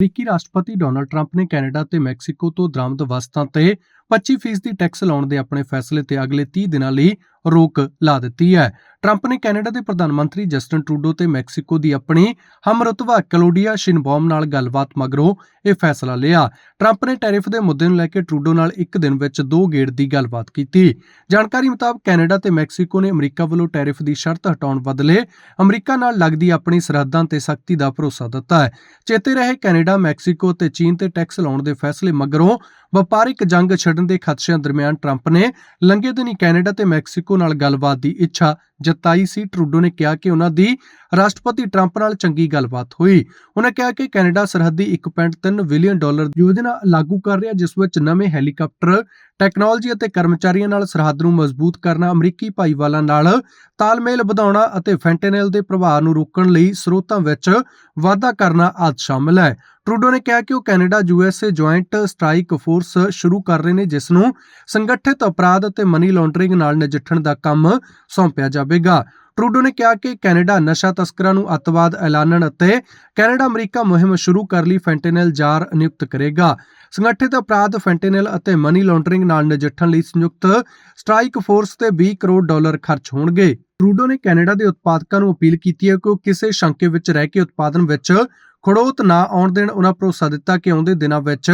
ਅਮਰੀਕੀ ਰਾਸ਼ਟਰਪਤੀ Donald Trump ਨੇ ਕੈਨੇਡਾ ਤੇ ਮੈਕਸੀਕੋ ਤੋਂ ਦਰਾਮਦ ਵਸਤਾਂ ਤੇ 25% ਦੀ ਟੈਕਸ ਲਾਉਣ ਦੇ ਆਪਣੇ ਫੈਸਲੇ ਤੇ ਅਗਲੇ 30 ਦਿਨਾਂ ਲਈ ਰੋਕ ਲਾ ਦਿੱਤੀ ਹੈ। ਟਰੰਪ ਨੇ ਕੈਨੇਡਾ ਦੇ ਪ੍ਰਧਾਨ ਮੰਤਰੀ ਜਸਟਨ ਟਰੂਡੋ ਤੇ ਮੈਕਸੀਕੋ ਦੀ ਆਪਣੀ ਹਮਰਤਬਾ ਕਲੋਡੀਆ ਸ਼ਿਨਬੌਮ ਨਾਲ ਗੱਲਬਾਤ ਮਗਰੋਂ ਇਹ ਫੈਸਲਾ ਲਿਆ। ਟਰੰਪ ਨੇ ਟੈਰਿਫ ਦੇ ਮੁੱਦੇ ਨੂੰ ਲੈ ਕੇ ਟਰੂਡੋ ਨਾਲ ਇੱਕ ਦਿਨ ਵਿੱਚ ਦੋ ਗੇੜ ਦੀ ਗੱਲਬਾਤ ਕੀਤੀ। ਜਾਣਕਾਰੀ ਮੁਤਾਬਕ ਕੈਨੇਡਾ ਤੇ ਮੈਕਸੀਕੋ ਨੇ ਅਮਰੀਕਾ ਵੱਲੋਂ ਟੈਰਿਫ ਦੀ ਸ਼ਰਤ ਹਟਾਉਣ ਬਦਲੇ ਅਮਰੀਕਾ ਨਾਲ ਲੱਗਦੀ ਆਪਣੀ ਸਰਹੱਦਾਂ ਤੇ ਸਖਤੀ ਦਾ ਭਰੋਸਾ ਦਿੱਤਾ ਹੈ। ਚੇਤੇ ਰਹੇ ਕੈਨੇਡਾ, ਮੈਕਸੀਕੋ ਤੇ ਚੀਨ ਤੇ ਟੈਕਸ ਲਾਉਣ ਦੇ ਫੈਸਲੇ ਮਗਰੋਂ ਵਪਾਰਿਕ ਜੰਗ ਛੱਡਣ ਦੇ ਖਦਸ਼ਿਆਂ ਦਰਮਿਆਨ ਟਰੰਪ ਨੇ ਲੰਘੇ ਦਿਨੀ ਕੈਨੇਡਾ ਤੇ ਮੈਕਸੀਕੋ ਨਾਲ ਗੱਲਬਾਤ ਦੀ ਇੱਛਾ ਜਤਾਈ ਸੀ। ਟਰੂਡੋ ਨੇ ਕਿਹਾ ਕਿ ਉਹਨਾਂ ਦੀ ਰਾਸ਼ਟਰਪਤੀ ਟਰੰਪ ਨਾਲ ਚੰਗੀ ਗੱਲਬਾਤ ਹੋਈ। ਉਹਨਾਂ ਕਿਹਾ ਕਿ ਕੈਨੇਡਾ ਸਰਹੱਦੀ 1.3 ਬਿਲੀਅਨ ਡਾਲਰ ਦੀ ਯੋਜਨਾ ਲਾਗੂ ਕਰ ਰਿਹਾ, ਜਿਸ ਵਿੱਚ ਨਵੇਂ ਹੈਲੀਕਾਪਟਰ, ਟੈਕਨੋਲੋਜੀ ਅਤੇ ਕਰਮਚਾਰੀਆਂ ਨਾਲ ਸਰਹੱਦ ਨੂੰ ਮਜ਼ਬੂਤ ਕਰਨਾ, ਅਮਰੀਕੀ ਭਾਈਵਾਲਾਂ ਨਾਲ ਤਾਲਮੇਲ ਵਧਾਉਣਾ ਅਤੇ ਫੈਂਟੈਨਲ ਦੇ ਪ੍ਰਭਾਵ ਨੂੰ ਰੋਕਣ ਲਈ ਸਰੋਤਾਂ ਵਿੱਚ ਵਾਧਾ ਕਰਨਾ ਆਦਿ ਸ਼ਾਮਲ ਹੈ। ਟਰੂਡੋ ਨੇ ਕਿਹਾ ਕਿ ਉਹ Canada USA joint strike force ਸ਼ੁਰੂ ਕਰ ਰਹੇ ਨੇ ਜਿਸ ਨੂੰ ਸੰਗਠਿਤ ਅਪਰਾਧ ਅਤੇ ਮਨੀ ਲਾਂਡਰਿੰਗ ਨਾਲ ਨਜਿੱਠਣ ਦਾ ਕੰਮ ਸੌਂਪਿਆ ਜਾਵੇਗਾ। ਟਰੂਡੋ ਨੇ ਕਿਹਾ ਕਿ ਕੈਨੇਡਾ ਨਸ਼ਾ ਤਸਕਰਾਂ ਨੂੰ ਅੱਤਵਾਦ ਐਲਾਨਣ ਅਤੇ ਕੈਨੇਡਾ, ਅਮਰੀਕਾ ਮੁਹਿੰਮ ਸ਼ੁਰੂ ਕਰ ਲਈ ਫੈਂਟੈਨਲ ਜਾਰ ਨਿਯੁਕਤ ਕਰੇਗਾ। ਸੰਗਠਿਤ ਅਪਰਾਧ, ਫੈਂਟੈਨਲ ਅਤੇ ਮਨੀ ਲਾਂਡਰਿੰਗ ਨਾਲ ਨਜਿੱਠਣ ਲਈ ਸੰਯੁਕਤ ਸਟ੍ਰਾਈਕ ਫੋਰਸ ਤੇ 20 ਕਰੋੜ ਡਾਲਰ ਖਰਚ ਹੋਣਗੇ। ਟਰੂਡੋ ਨੇ ਕੈਨੇਡਾ ਦੇ ਉਤਪਾਦਕਾਂ ਨੂੰ ਅਪੀਲ ਕੀਤੀ ਹੈ ਕਿ ਉਹ ਕਿਸੇ ਸ਼ੰਕੇ ਵਿੱਚ ਰਹਿ ਕੇ ਉਤਪਾਦਨ ਵਿੱਚ ਖੜੋਤ ਨਾ ਆਉਣ ਦੇਣ ਉਹਨਾਂ ਭਰੋਸਾ ਦਿੱਤਾ ਕਿ ਆਉਂਦੇ ਦਿਨਾਂ ਵਿੱਚ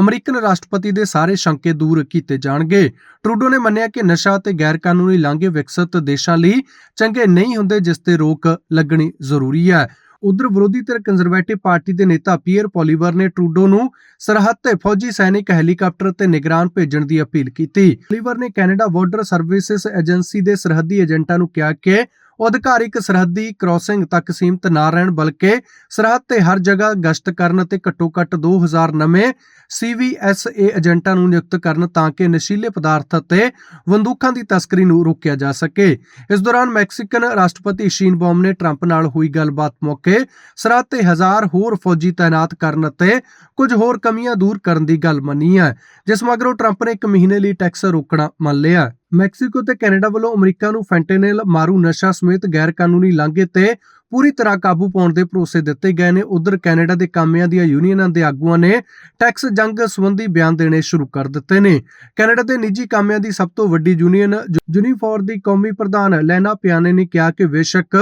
ਅਮਰੀਕਨ ਰਾਸ਼ਟਰਪਤੀ ਦੇ ਸਾਰੇ ਸ਼ੰਕੇ ਦੂਰ ਕੀਤੇ ਜਾਣਗੇ। ਟਰੂਡੋ ਨੇ ਮੰਨਿਆ ਕਿ ਨਸ਼ਾ ਤੇ ਗੈਰ ਕਾਨੂੰਨੀ ਲਾਂਘੇ ਵਿਕਸਿਤ ਦੇਸ਼ਾਂ ਲਈ ਚੰਗੇ ਨਹੀਂ ਹੁੰਦੇ, ਜਿਸ ਤੇ ਰੋਕ ਲੱਗਣੀ ਜ਼ਰੂਰੀ ਹੈ। ਉਧਰ ਵਿਰੋਧੀ ਧਿਰ ਕੰਜ਼ਰਵੇਟਿਵ ਪਾਰਟੀ ਦੇ ਨੇਤਾ ਪੀਅਰ ਪੋਲੀਵਰ ਨੇ ਟਰੂਡੋ ਨੂੰ ਸਰਹੱਦ ਤੇ ਫੌਜੀ ਸੈਨਿਕ ਹੈਲੀਕਾਪਟਰ ਤੇ ਨਿਗਰਾਨ ਭੇਜਣ ਦੀ ਅਪੀਲ ਕੀਤੀ। ਪੋਲੀਵਰ ਨੇ ਕੈਨੇਡਾ ਬਾਰਡਰ ਸਰਵਿਸਿਜ਼ ਏਜੰਸੀ ਦੇ ਸਰਹੱਦੀ ਏਜੰਟਾਂ ਨੂੰ ਕਿਹਾ ਕਿ ਉਹ ਅਧਿਕਾਰਿਕ ਸਰਹੱਦੀ ਕ੍ਰਾਸਿੰਗ ਤੱਕ ਸੀਮਤ ਨਾ ਰਹਿਣ ਬਲਕਿ ਸਰਹੱਦ ਤੇ ਹਰ ਜਗ੍ਹਾ ਗਸ਼ਤ ਕਰਨ ਅਤੇ ਘੱਟੋ-ਘੱਟ 2000 ਨਵੇਂ CVSA ਏਜੰਟਾਂ ਨੂੰ ਨਿਯੁਕਤ ਕਰਨ ਤਾਂ ਕਿ ਨਸ਼ੀਲੇ ਪਦਾਰਥ ਅਤੇ ਬੰਦੂਕਾਂ ਦੀ ਤਸਕਰੀ ਨੂੰ ਰੋਕਿਆ ਜਾ ਸਕੇ। ਇਸ ਦੌਰਾਨ ਮੈਕਸੀਕਨ ਰਾਸ਼ਟਰਪਤੀ ਸ਼ੀਨਬੌਮ ਨੇ ਟਰੰਪ ਨਾਲ ਹੋਈ ਗੱਲਬਾਤ ਮੌਕੇ ਸਰਹੱਦ ਤੇ ਹਜ਼ਾਰ ਹੋਰ ਫੌਜੀ ਤਾਇਨਾਤ ਕਰਨ ਅਤੇ ਕੁਝ ਹੋਰ ਕਮੀਆਂ ਦੂਰ ਕਰਨ ਦੀ ਗੱਲ ਮੰਨੀ ਹੈ, ਜਿਸ ਮਗਰੋਂ ਟਰੰਪ ਨੇ ਇੱਕ ਮਹੀਨੇ ਲਈ ਟੈਕਸ ਰੋਕਣਾ ਮੰਨ ਲਿਆ। ਮੈਕਸੀਕੋ ਤੇ ਕੈਨੇਡਾ ਵੱਲੋਂ ਅਮਰੀਕਾ ਨੂੰ ਫੈਂਟੈਨਲ ਮਾਰੂ ਨਸ਼ਾ ਸਮੇਤ ਗੈਰ ਕਾਨੂੰਨੀ ਲਾਂਘੇ ਤੇ ਪੂਰੀ ਤਰ੍ਹਾਂ ਕਾਬੂ ਪਾਉਣ ਦੇ ਭਰੋਸੇ ਦਿੱਤੇ ਗਏ ਨੇ। ਉਧਰ ਕੈਨੇਡਾ ਦੇ ਕਾਮਿਆਂ ਦੀਆਂ ਯੂਨੀਅਨਾਂ ਦੇ ਆਗੂਆਂ ਨੇ ਟੈਕਸ ਜੰਗ ਸੰਬੰਧੀ ਬਿਆਨ ਦੇਣੇ ਸ਼ੁਰੂ ਕਰ ਦਿੱਤੇ ਨੇ। ਕੈਨੇਡਾ ਦੇ ਨਿੱਜੀ ਕਾਮਿਆਂ ਦੀ ਸਭ ਤੋਂ ਵੱਡੀ ਯੂਨੀਅਨ ਜੁਨੀਫੋਰ ਦੀ ਕੌਮੀ ਪ੍ਰਧਾਨ ਲੈਨਾ ਪਿਆਨੇ ਨੇ ਕਿਹਾ ਕਿ ਬੇਸ਼ੱਕ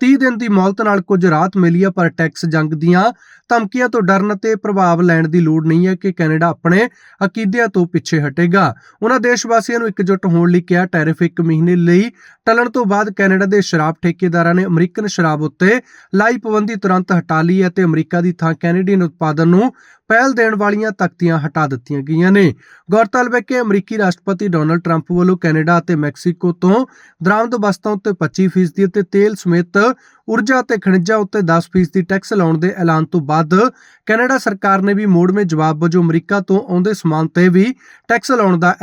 30 ਦਿਨ ਦੀ ਮੌਲਤ ਨਾਲ ਕੁਝ ਰਾਹਤ ਮਿਲੀ ਹੈ ਪਰ ਟੈਕਸ ਜੰਗ ਦੀਆਂ ਧਮਕੀਆਂ ਤੋਂ ਡਰਨ ਤੇ ਪ੍ਰਭਾਵ ਲੈਣ ਦੀ ਲੋੜ ਨਹੀਂ ਹੈ ਕਿ ਕੈਨੇਡਾ ਆਪਣੇ ਅਕੀਦਿਆਂ ਤੋਂ ਪਿੱਛੇ ਹਟੇਗਾ। ਉਹਨਾਂ ਦੇਸ਼ ਵਾਸੀਆਂ ਨੂੰ ਇਕਜੁੱਟ ਹੋਣ ਲਈ ਕਿਹਾ, ਟੈਰਿਫ ਇੱਕ ਮਹੀਨੇ ਲਈ ਟਲਣ ਤੋਂ ਬਾਅਦ ਕੈਨੇਡਾ ਦੇ ਸ਼ਰਾਬ ਠੇਕੇਦਾਰਾਂ ਨੇ ਅਮਰੀਕਨ ਸ਼ਰਾਬ ਉੱਤੇ ਲਾਈ ਪਾਬੰਦੀ ਤੁਰੰਤ ਹਟਾ ਲਈ ਹੈ ਤੇ ਅਮਰੀਕਾ ਦੀ ਥਾਂ ਕੈਨੇਡੀਅਨ ਉਤਪਾਦਨ ਨੂੰ ਪਹਿਲ ਦੇਣ ਵਾਲੀਆਂ ਤਖਤੀਆਂ ਹਟਾ ਦਿੱਤੀਆਂ ਗਈਆਂ ਨੇ। ਗੌਰਤਲਬ ਹੈ ਕਿ ਅਮਰੀਕੀ ਰਾਸ਼ਟਰਪਤੀ ਡੋਨਲਡ ਟਰੰਪ ਵੱਲੋਂ ਕੈਨੇਡਾ ਅਤੇ ਮੈਕਸੀਕੋ ਤੋਂ ਦਰਾਮਦ ਵਸਤਾਂ ਉੱਤੇ 25% ਅਤੇ ਤੇਲ ਸਮੇਤ ਊਰਜਾ ਅਤੇ ਖਣਿਜਾਂ ਉੱਤੇ 10% ਟੈਕਸ ਲਾਉਣ ਦੇ ਐਲਾਨ ਤੋਂ ਬਾਅਦ ਕੈਨੇਡਾ ਸਰਕਾਰ ਨੇ ਵੀ ਮੋੜਵੇਂ ਜਵਾਬ ਵਜੋਂ ਅਮਰੀਕਾ ਤੋਂ ਆਉਂਦੇ ਸਮਾਨ ਤੇ ਵੀ ਟੈਕਸ ਲਾਉਣ ਦਾ